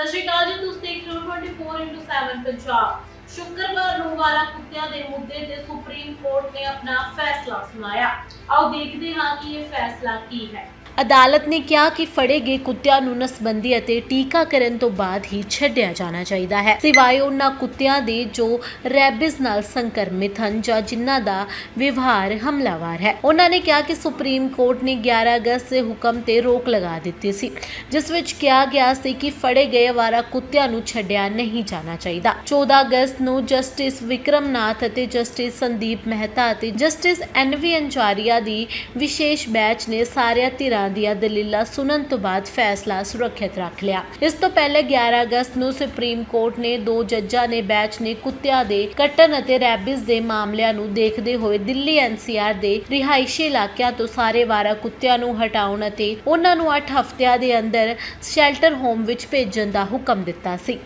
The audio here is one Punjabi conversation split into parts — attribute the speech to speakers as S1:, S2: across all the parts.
S1: ਸਤਿ ਸ਼੍ਰੀ ਅਕਾਲ ਜੀ, ਤੁਸੀਂ ਦੇਖ ਰਹੇ ਹੋ 24x7 ਪੰਜਾਬ। ਸ਼ੁੱਕਰਵਾਰ ਨੂੰ ਵਾਰਾ ਕੁੱਤਿਆਂ ਦੇ ਮੁੱਦੇ ਤੇ ਸੁਪਰੀਮ ਕੋਰਟ ਨੇ ਆਪਣਾ ਫੈਸਲਾ ਸੁਣਾਇਆ। ਆਓ ਦੇਖਦੇ ਹਾਂ ਕਿ ਇਹ ਫੈਸਲਾ ਕੀ ਹੈ। ਅਦਾਲਤ ਨੇ ਕਿਹਾ ਕਿ ਫੜੇ ਗਏ ਕੁੱਤਿਆਂ ਨੂੰ ਨਸਬੰਦੀ ਅਤੇ ਟੀਕਾਕਰਨ ਤੋਂ ਬਾਅਦ ਹੀ ਛੱਡਿਆ ਜਾਣਾ ਚਾਹੀਦਾ ਹੈ। ਸਿਵਾਏ ਉਹਨਾਂ ਕੁੱਤਿਆਂ ਦੇ ਜੋ ਰੈਬਿਸ ਨਾਲ ਸੰਕਰਮਿਤ ਹਨ ਜਾਂ ਜਿਨ੍ਹਾਂ ਦਾ ਵਿਵਹਾਰ ਹਮਲਾਵਰ ਹੈ। ਉਹਨਾਂ ਨੇ ਕਿਹਾ ਕਿ ਸੁਪਰੀਮ ਕੋਰਟ ਨੇ 11 ਅਗਸਤ ਦੇ ਹੁਕਮ ਤੇ ਰੋਕ ਲਗਾ ਦਿੱਤੀ ਸੀ, ਜਿਸ ਵਿੱਚ ਕਿਹਾ ਗਿਆ ਸੀ ਕਿ ਫੜੇ ਗਏ ਅਵਾਰਾ ਕੁੱਤਿਆਂ ਨੂੰ ਛੱਡਿਆ ਨਹੀਂ ਜਾਣਾ ਚਾਹੀਦਾ। 14 ਅਗਸਤ ਨੂੰ ਜਸਟਿਸ ਵਿਕਰਮਨਾਥ ਅਤੇ ਜਸਟਿਸ ਸੰਦੀਪ ਮਹਿਤਾ ਅਤੇ ਜਸਟਿਸ ਐਨਵੀ ਅੰਚਾਰੀਆ ਦੀ ਵਿਸ਼ੇਸ਼ ਬੈਂਚ ਨੇ ਸਾਰਿਆਂ ਧਿਰਾਂ ਦੀਆਂ ਦਲੀਲਾਂ ਸੁਣਨ ਤੋਂ ਬਾਅਦ ਫੈਸਲਾ ਸੁਰੱਖਿਅਤ ਰੱਖ ਲਿਆ। ਇਸ ਤੋਂ ਪਹਿਲੇ 11 ਅਗਸਤ ਨੂੰ ਸੁਪਰੀਮ ਕੋਰਟ ਨੇ ਦੋ ਜੱਜਾਂ ਨੇ ਬੈਂਚ ਨੇ ਕੁੱਤਿਆਂ ਦੇ ਕੱਟਣ ਅਤੇ ਰੈਬਿਸ ਦੇ ਮਾਮਲਿਆਂ ਨੂੰ ਦੇਖਦੇ ਹੋਏ ਦਿੱਲੀ ਐਨਸੀਆਰ ਦੇ ਰਿਹਾਇਸ਼ੀ ਇਲਾਕਿਆਂ ਤੋਂ ਸਾਰੇ ਵਾਰਾ ਕੁੱਤਿਆਂ ਨੂੰ ਹਟਾਉਣ ਅਤੇ ਉਹਨਾਂ ਨੂੰ 8 ਹਫ਼ਤਿਆਂ ਦੇ ਅੰਦਰ ਸ਼ੈਲਟਰ ਹੋਮ ਵਿੱਚ ਭੇਜਣ ਦਾ ਹੁਕਮ ਦਿੱਤਾ ਸੀ।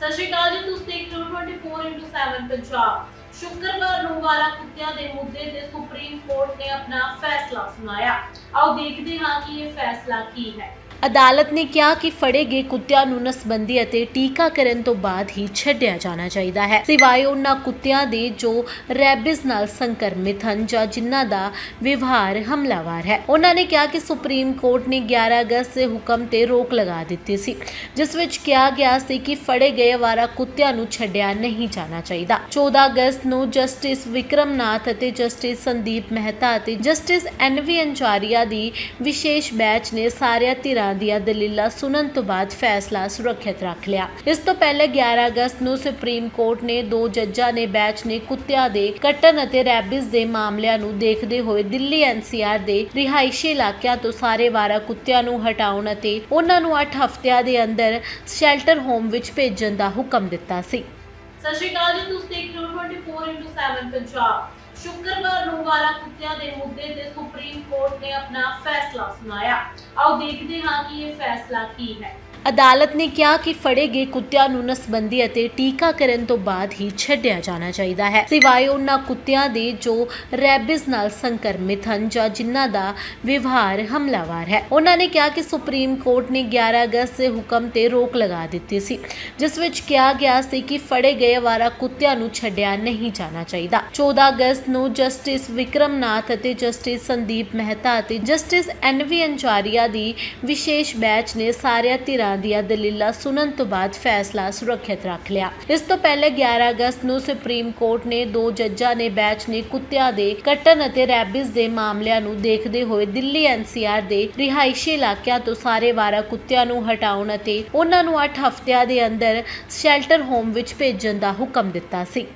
S1: ਸਤਿ ਸ਼੍ਰੀ ਅਕਾਲ ਜੀ, ਤੁਸੀਂ ਦੇਖ ਰਹੇ ਹੋ 24x7 ਪੰਜਾਬ। ਸ਼ੁੱਕਰਵਾਰ ਨੂੰ ਵਾਰਾ ਕੁੱਤਿਆਂ ਦੇ ਮੁੱਦੇ ਤੇ ਸੁਪਰੀਮ ਕੋਰਟ ਨੇ ਆਪਣਾ ਫੈਸਲਾ ਸੁਣਾਇਆ। ਆਓ ਦੇਖਦੇ ਹਾਂ ਕਿ ਇਹ ਫੈਸਲਾ ਕੀ ਹੈ। ਅਦਾਲਤ ਨੇ ਕਿਹਾ ਕਿ ਫੜੇ ਗਏ ਕੁੱਤਿਆਂ ਨੂੰ ਨਸਬੰਦੀ ਅਤੇ ਟੀਕਾਕਰਨ ਤੋਂ ਬਾਅਦ ਹੀ ਛੱਡਿਆ ਜਾਣਾ ਚਾਹੀਦਾ ਹੈ। ਸਿਵਾਏ ਉਹਨਾਂ ਕੁੱਤਿਆਂ ਦੇ ਜੋ ਰੈਬਿਸ ਨਾਲ ਸੰਕਰਮਿਤ ਹਨ ਜਾਂ ਜਿਨ੍ਹਾਂ ਦਾ ਵਿਵਹਾਰ ਹਮਲਾਵਰ ਹੈ। ਉਹਨਾਂ ਨੇ ਕਿਹਾ ਕਿ ਸੁਪਰੀਮ ਕੋਰਟ ਨੇ 11 ਅਗਸਤ ਦੇ ਹੁਕਮ ਤੇ ਰੋਕ ਲਗਾ ਦਿੱਤੀ ਸੀ, ਜਿਸ ਵਿੱਚ ਕਿਹਾ ਗਿਆ ਸੀ ਕਿ ਫੜੇ ਗਏ ਵਾਰਾ ਕੁੱਤਿਆਂ ਨੂੰ ਛੱਡਿਆ ਨਹੀਂ ਜਾਣਾ ਚਾਹੀਦਾ। 14 ਅਗਸਤ ਨੂੰ ਜਸਟਿਸ ਵਿਕਰਮਨਾਥ ਅਤੇ ਜਸਟਿਸ ਸੰਦੀਪ ਮਹਿਤਾ ਅਤੇ ਜਸਟਿਸ ਐਨਵੀ ਅੰਚਾਰੀਆ ਦੀ ਵਿਸ਼ੇਸ਼ ਬੈਂਚ ਨੇ ਸਾਰਿਆਂ ਧਿਰਾਂ ਦੀਆਂ ਦਲੀਲਾਂ ਸੁਣਨ ਤੋਂ ਬਾਅਦ ਫੈਸਲਾ ਸੁਰੱਖਿਅਤ ਰੱਖ ਲਿਆ। ਇਸ ਤੋਂ ਪਹਿਲੇ 11 ਅਗਸਤ ਨੂੰ ਸੁਪਰੀਮ ਕੋਰਟ ਨੇ ਦੋ ਜੱਜਾਂ ਨੇ ਬੈਂਚ ਨੇ ਕੁੱਤਿਆਂ ਦੇ ਕੱਟਣ ਅਤੇ ਰੈਬਿਸ ਦੇ ਮਾਮਲਿਆਂ ਨੂੰ ਦੇਖਦੇ ਹੋਏ ਦਿੱਲੀ ਐਨਸੀਆਰ ਦੇ ਰਿਹਾਇਸ਼ੀ ਇਲਾਕਿਆਂ ਤੋਂ ਸਾਰੇ ਵਾਰਾ ਕੁੱਤਿਆਂ ਨੂੰ ਹਟਾਉਣ ਅਤੇ ਉਹਨਾਂ ਨੂੰ 8 ਹਫ਼ਤਿਆਂ ਦੇ ਅੰਦਰ ਸ਼ੈਲਟਰ ਹੋਮ ਵਿੱਚ ਭੇਜਣ ਦਾ ਹੁਕਮ ਦਿੱਤਾ ਸੀ। ਸਤਿ ਸ਼੍ਰੀ ਅਕਾਲ ਜੀ, ਤੁਸੀਂ ਦੇਖ ਰਹੇ ਹੋ 24x7 ਪੰਜਾਬ। ਸ਼ੁੱਕਰਵਾਰ ਨੂੰ ਵਾਰਾ ਕੁੱਤਿਆਂ ਦੇ ਮੁੱਦੇ ਤੇ ਸੁਪਰੀਮ ਕੋਰਟ ਨੇ ਆਪਣਾ ਫੈਸਲਾ ਸੁਣਾਇਆ। ਆਓ ਦੇਖਦੇ ਹਾਂ ਕਿ ਇਹ ਫੈਸਲਾ ਕੀ ਹੈ। ਅਦਾਲਤ ਨੇ ਕਿਹਾ ਕਿ ਫੜੇ ਗਏ ਕੁੱਤਿਆਂ ਨੂੰ ਨਸਬੰਦੀ ਅਤੇ ਟੀਕਾਕਰਨ ਤੋਂ ਬਾਅਦ ਹੀ ਛੱਡਿਆ ਜਾਣਾ ਚਾਹੀਦਾ ਹੈ। ਸਿਵਾਏ ਉਹਨਾਂ ਕੁੱਤਿਆਂ ਦੇ ਜੋ ਰੈਬਿਸ ਨਾਲ ਸੰਕਰਮਿਤ ਹਨ ਜਾਂ ਜਿਨ੍ਹਾਂ ਦਾ ਵਿਵਹਾਰ ਹਮਲਾਵਰ ਹੈ। ਉਹਨਾਂ ਨੇ ਕਿਹਾ ਕਿ ਸੁਪਰੀਮ ਕੋਰਟ ਨੇ 11 ਅਗਸਤ ਦੇ ਹੁਕਮ ਤੇ ਰੋਕ ਲਗਾ ਦਿੱਤੀ ਸੀ, ਜਿਸ ਵਿੱਚ ਕਿਹਾ ਗਿਆ ਸੀ ਕਿ ਫੜੇ ਗਏ ਵਾਰਾ ਕੁੱਤਿਆਂ ਨੂੰ ਛੱਡਿਆ ਨਹੀਂ ਜਾਣਾ ਚਾਹੀਦਾ। 14 ਅਗਸਤ ਨੂੰ ਜਸਟਿਸ ਵਿਕਰਮਨਾਥ ਅਤੇ ਜਸਟਿਸ ਸੰਦੀਪ ਮਹਿਤਾ ਅਤੇ ਜਸਟਿਸ ਐਨਵੀ ਅੰਚਾਰੀਆ ਦੀ ਵਿਸ਼ੇਸ਼ ਬੈਂਚ ਨੇ ਸਾਰਿਆਂ ਧਿਰਾਂ ਦੀਆਂ ਦਲੀਲਾਂ ਸੁਣਨ ਤੋਂ ਬਾਅਦ ਫੈਸਲਾ ਸੁਰੱਖਿਅਤ ਰੱਖ ਲਿਆ। ਇਸ ਤੋਂ ਪਹਿਲੇ 11 ਅਗਸਤ ਨੂੰ ਸੁਪਰੀਮ ਕੋਰਟ ਨੇ ਦੋ ਜੱਜਾਂ ਨੇ ਬੈਂਚ ਨੇ ਕੁੱਤਿਆਂ ਦੇ ਕੱਟਣ ਅਤੇ ਰੈਬਿਸ ਦੇ ਮਾਮਲਿਆਂ ਨੂੰ ਦੇਖਦੇ ਹੋਏ ਦਿੱਲੀ ਐਨਸੀਆਰ ਦੇ ਰਿਹਾਇਸ਼ੀ ਇਲਾਕਿਆਂ ਤੋਂ ਸਾਰੇ ਵਾਰਾ ਕੁੱਤਿਆਂ ਨੂੰ ਹਟਾਉਣ ਅਤੇ ਉਹਨਾਂ ਨੂੰ 8 ਹਫ਼ਤਿਆਂ ਦੇ ਅੰਦਰ ਸ਼ੈਲਟਰ ਹੋਮ ਵਿੱਚ ਭੇਜਣ ਦਾ ਹੁਕਮ ਦਿੱਤਾ ਸੀ।